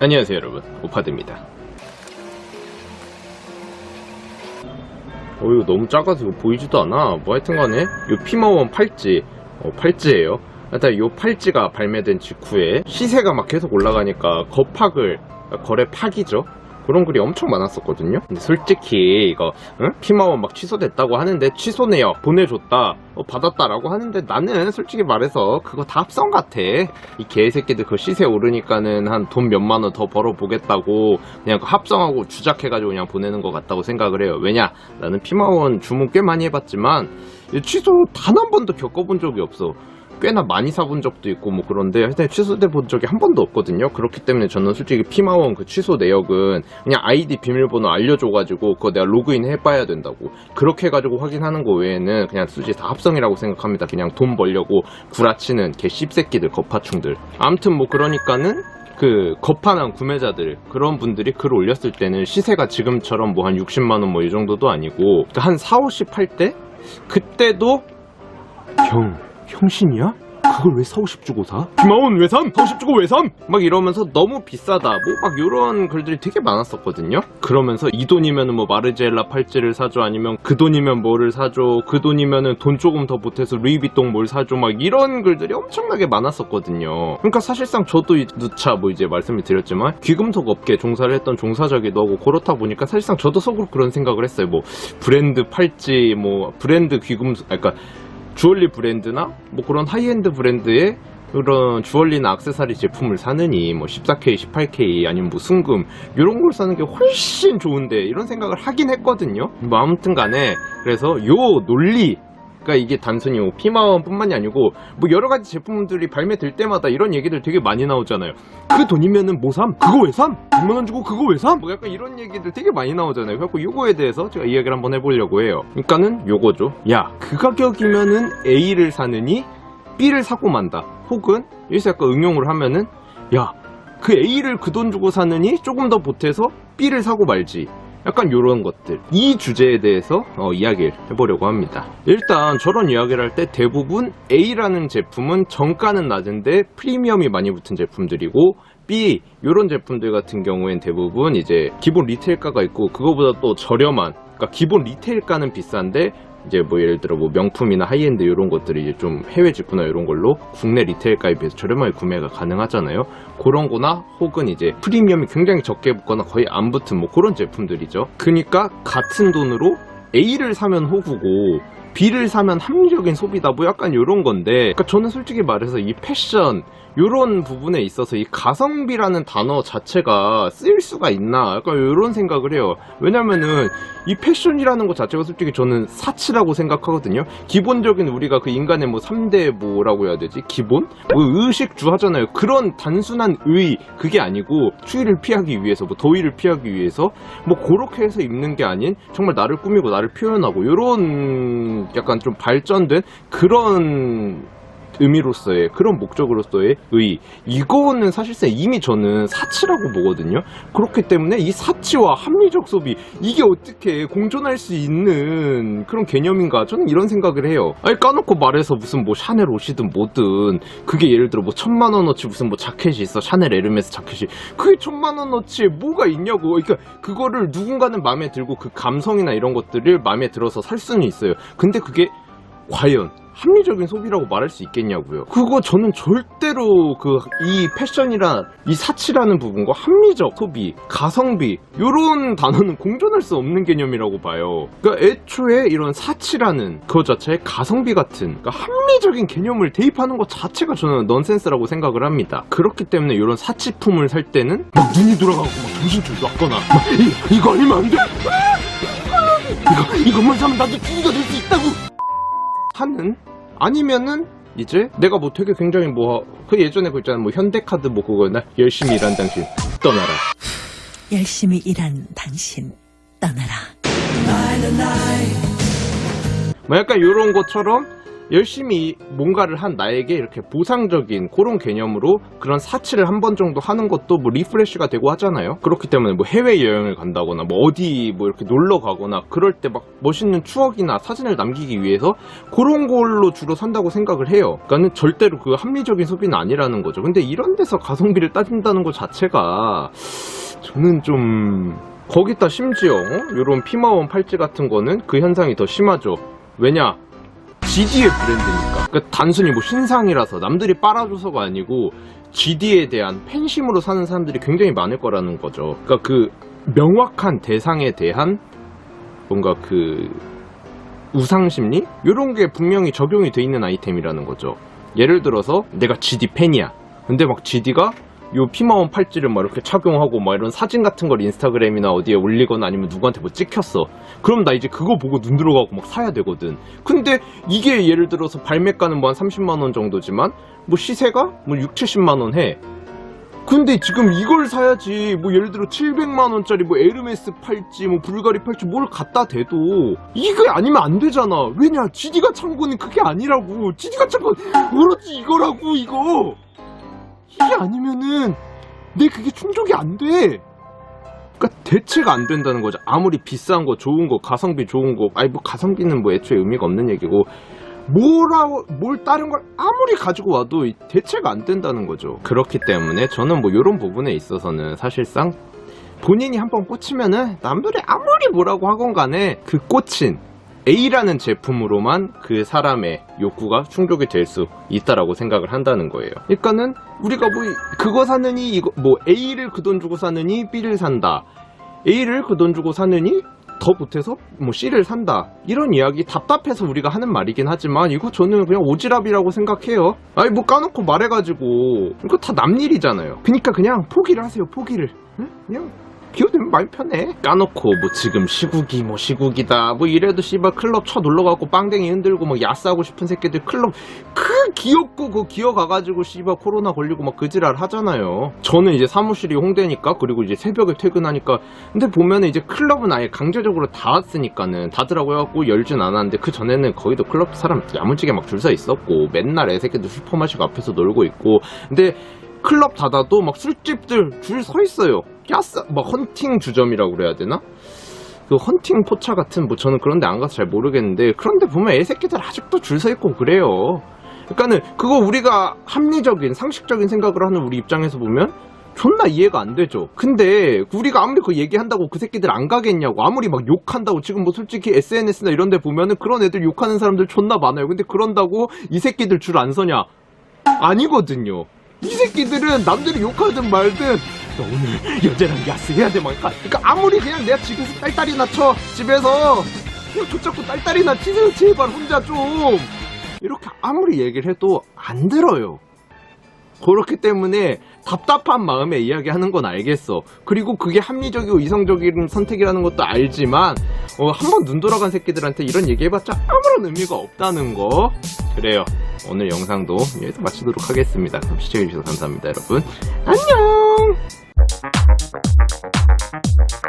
안녕하세요 여러분. 오파드입니다. 어 이거 너무 작아서 이거 보이지도 않아. 뭐 하여튼간에 요 피마원 팔찌 어 팔찌예요. 일단 요 팔찌가 발매된 직후에 시세가 막 계속 올라가니까 거팍을 거래 파기죠 그런 글이 엄청 많았었거든요. 근데 솔직히 이거 응? 피마원 막 취소됐다고 하는데 취소네요. 보내줬다. 어, 받았다라고 하는데 나는 솔직히 말해서 그거 다 합성 같아. 이 개새끼들 그 시세 오르니까는 한 돈 몇만 원 더 벌어보겠다고 그냥 그 합성하고 주작해가지고 그냥 보내는 것 같다고 생각을 해요. 왜냐? 나는 피마원 주문 꽤 많이 해봤지만 이 취소 단 한 번도 겪어본 적이 없어 꽤나 많이 사본 적도 있고 뭐 그런데 하여튼 취소돼 본 적이 한 번도 없거든요. 그렇기 때문에 저는 솔직히 피마원 그 취소 내역은 그냥 아이디 비밀번호 알려줘가지고 그거 내가 로그인 해봐야 된다고. 그렇게 해가지고 확인하는 거 외에는 그냥 솔직히 다 합성이라고 생각합니다. 그냥 돈 벌려고 구라치는 개 씹새끼들 거파충들. 아무튼 뭐 그러니까는 그 거판한 구매자들 그런 분들이 글 올렸을 때는 시세가 지금처럼 뭐 한 60만 원 뭐 이 정도도 아니고 그한 4, 50 할 때 그때도 형 형신이야? 그걸 왜 4, 50 주고 사? 김하온 왜 삼? 4, 50 주고 왜 삼? 막 이러면서 너무 비싸다 뭐 막 이런 글들이 되게 많았었거든요 그러면서 이 돈이면 뭐 마르지엘라 팔찌를 사줘 아니면 그 돈이면 뭐를 사줘 그 돈이면은 돈 조금 더 보태서 루이비통 뭘 사줘 막 이런 글들이 엄청나게 많았었거든요 그러니까 사실상 저도 이 누차 뭐 이제 말씀을 드렸지만 귀금속 업계 종사를 했던 종사자기도 하고 그렇다 보니까 사실상 저도 속으로 그런 생각을 했어요 뭐 브랜드 팔찌 뭐 브랜드 귀금속 아, 그러니까 주얼리 브랜드나 뭐 그런 하이엔드 브랜드의 그런 주얼리나 악세사리 제품을 사느니 뭐 14K, 18K 아니면 뭐 순금 이런 걸 사는 게 훨씬 좋은데 이런 생각을 하긴 했거든요. 뭐 아무튼 간에 그래서 요 논리 그러니까 이게 단순히 뭐 피마원뿐만이 아니고 뭐 여러 가지 제품들이 발매될 때마다 이런 얘기들 되게 많이 나오잖아요. 그 돈이면은 뭐 삼? 그거 왜 삼? 100만 원 주고 그거 왜 삼? 뭐 약간 이런 얘기들 되게 많이 나오잖아요. 그래갖고 요거에 대해서 제가 이야기를 한번 해보려고 해요. 그러니까는 요거죠. 야, 그 가격이면은 A를 사느니 B를 사고 만다. 혹은 여기서 약간 응용을 하면은 야, 그 A를 그 돈 주고 사느니 조금 더 보태서 B를 사고 말지. 약간 요런 것들. 이 주제에 대해서 어, 이야기를 해보려고 합니다. 일단 저런 이야기를 할 때 대부분 A라는 제품은 정가는 낮은데 프리미엄이 많이 붙은 제품들이고 B 요런 제품들 같은 경우엔 대부분 이제 기본 리테일가가 있고 그거보다 또 저렴한 그러니까 기본 리테일가는 비싼데 이제 뭐 예를 들어 뭐 명품이나 하이엔드 이런 것들이 이제 좀 해외 직구나 이런 걸로 국내 리테일가에 비해서 저렴하게 구매가 가능하잖아요. 그런 거나 혹은 이제 프리미엄이 굉장히 적게 붙거나 거의 안 붙은 뭐 그런 제품들이죠. 그러니까 같은 돈으로 A를 사면 호구고 B를 사면 합리적인 소비다 뭐 약간 이런 건데 그러니까 저는 솔직히 말해서 이 패션 이런 부분에 있어서 이 가성비라는 단어 자체가 쓰일 수가 있나 약간 이런 생각을 해요. 왜냐면은 이 패션이라는 것 자체가 솔직히 저는 사치라고 생각하거든요. 기본적인 우리가 그 인간의 뭐 3대 뭐라고 해야 되지? 기본? 뭐 의식주 하잖아요. 그런 단순한 의 그게 아니고 추위를 피하기 위해서 뭐 더위를 피하기 위해서 뭐 그렇게 해서 입는 게 아닌 정말 나를 꾸미고 나를 표현하고 이런 약간 좀 발전된 그런 의미로서의 그런 목적으로서의 의. 이거는 사실상 이미 저는 사치라고 보거든요. 그렇기 때문에 이 사치와 합리적 소비 이게 어떻게 공존할 수 있는 그런 개념인가? 저는 이런 생각을 해요. 아니 까놓고 말해서 무슨 뭐 샤넬 옷이든 뭐든 그게 예를 들어 뭐 천만 원어치 무슨 뭐 자켓이 있어. 샤넬 에르메스 자켓이. 그게 천만 원어치에 뭐가 있냐고. 그러니까 그거를 누군가는 마음에 들고 그 감성이나 이런 것들을 마음에 들어서 살 수는 있어요. 근데 그게 과연 합리적인 소비라고 말할 수 있겠냐고요. 그거 저는 절대로 그 이 패션이란 이 사치라는 부분과 합리적 소비, 가성비 이런 단어는 공존할 수 없는 개념이라고 봐요. 그러니까 애초에 이런 사치라는 그 자체의 가성비 같은 그러니까 합리적인 개념을 대입하는 것 자체가 저는 넌센스라고 생각을 합니다. 그렇기 때문에 이런 사치품을 살 때는 막 눈이 돌아가고 막 정신줄 놨거나 막 이, 이거 아니면 안 돼. 이거 이것만 사면 나도 주의가 될 수 있다고. 하는 아니면은 이제 내가 뭐 되게 굉장히 뭐 그 예전에 그 있잖아 뭐 현대카드 뭐 그거 나 열심히 일한 당신 떠나라 열심히 일한 당신 떠나라. 뭐 약간 요런 것처럼 열심히 뭔가를 한 나에게 이렇게 보상적인 그런 개념으로 그런 사치를 한 번 정도 하는 것도 뭐 리프레쉬가 되고 하잖아요. 그렇기 때문에 뭐 해외 여행을 간다거나 뭐 어디 뭐 이렇게 놀러 가거나 그럴 때 막 멋있는 추억이나 사진을 남기기 위해서 그런 걸로 주로 산다고 생각을 해요. 그러니까는 절대로 그 합리적인 소비는 아니라는 거죠. 근데 이런 데서 가성비를 따진다는 것 자체가 저는 좀 거기다 심지어 이런 피마원 팔찌 같은 거는 그 현상이 더 심하죠. 왜냐? GD의 브랜드니까. 그러니까 단순히 뭐 신상이라서 남들이 빨아줘서가 아니고 GD에 대한 팬심으로 사는 사람들이 굉장히 많을 거라는 거죠. 그러니까 그 명확한 대상에 대한 뭔가 그 우상심리? 이런 게 분명히 적용이 돼 있는 아이템이라는 거죠. 예를 들어서 내가 GD 팬이야. 근데 막 GD가 요 피마원 팔찌를 막 이렇게 착용하고 막 이런 사진 같은 걸 인스타그램이나 어디에 올리거나 아니면 누구한테 뭐 찍혔어. 그럼 나 이제 그거 보고 눈 들어가고 막 사야 되거든. 근데 이게 예를 들어서 발매가는 뭐 한 30만 원 정도지만 뭐 시세가 뭐 6, 70만 원 해. 근데 지금 이걸 사야지 뭐 예를 들어 700만 원짜리 뭐 에르메스 팔찌 뭐 불가리 팔찌 뭘 갖다 대도 이게 아니면 안 되잖아 왜냐 찬 거는 그게 아니라고 GD가 찬건 그렇지 이거라고 이거 이게 아니면은 내 그게 충족이 안 돼 그러니까 대체가 안 된다는 거죠 아무리 비싼 거 좋은 거 가성비 좋은 거 아니 뭐 가성비는 뭐 애초에 의미가 없는 얘기고 뭐라 뭘 다른 걸 아무리 가지고 와도 이 대체가 안 된다는 거죠. 그렇기 때문에 저는 뭐 이런 부분에 있어서는 사실상 본인이 한 번 꽂히면은 남들이 아무리 뭐라고 하건 간에 그 꽂힌 A라는 제품으로만 그 사람의 욕구가 충족이 될 수 있다라고 생각을 한다는 거예요. 그러니까는 우리가 뭐 그거 사느니 이거 뭐 A를 그 돈 주고 사느니 B를 산다. A를 그 돈 주고 사느니 더 보태서 뭐 C를 산다 이런 이야기 답답해서 우리가 하는 말이긴 하지만 이거 저는 그냥 오지랖이라고 생각해요 아니 뭐 까놓고 말해가지고 이거 다 남 일이잖아요 그니까 그냥 포기를 하세요 포기를 응? 그냥 비워두면 마음 편해. 까놓고 뭐 지금 시국이 뭐 시국이다. 뭐 이래도 씨발 클럽 쳐 놀러가고 빵댕이 흔들고 막 야싸고 싶은 새끼들 클럽 그 귀엽고 그 기어가가지고 씨발 코로나 걸리고 막 그지랄 하잖아요. 저는 이제 사무실이 홍대니까 그리고 이제 새벽에 퇴근하니까 근데 보면은 이제 클럽은 아예 강제적으로 닫았으니까는 닫으라고 해갖고 열진 않았는데 그 전에는 거의도 클럽 사람 야무지게 막 줄 서 있었고 맨날 애새끼들 술 퍼마시고 앞에서 놀고 있고 근데 클럽 닫아도 막 술집들 줄 서 있어요 야싸 막 헌팅 주점이라고 그래야 되나? 그 헌팅 포차 같은 뭐 저는 그런데 안 가서 잘 모르겠는데 그런데 보면 애새끼들 아직도 줄 서 있고 그래요 그러니까는 그거 우리가 합리적인 상식적인 생각을 하는 우리 입장에서 보면 존나 이해가 안 되죠. 근데 우리가 아무리 그 얘기한다고 그 새끼들 안 가겠냐고 아무리 막 욕한다고 지금 뭐 솔직히 SNS나 이런 데 보면은 그런 애들 욕하는 사람들 존나 많아요. 근데 그런다고 이 새끼들 줄 안 서냐? 아니거든요. 이 새끼들은 남들이 욕하든 말든 야, 오늘 여자랑 야스해야 돼. 막 그러니까 아무리 그냥 내가 집에서 딸딸이나 쳐 집에서 붙잡고 딸딸이나 치세요 제발 혼자 좀 이렇게 아무리 얘기를 해도 안 들어요. 그렇기 때문에 답답한 마음에 이야기하는 건 알겠어. 그리고 그게 합리적이고 이성적인 선택이라는 것도 알지만 어, 한번 눈 돌아간 새끼들한테 이런 얘기해봤자 아무런 의미가 없다는 거. 그래요. 오늘 영상도 여기서 마치도록 하겠습니다. 그럼 시청해주셔서 감사합니다, 여러분. 안녕! Thank you.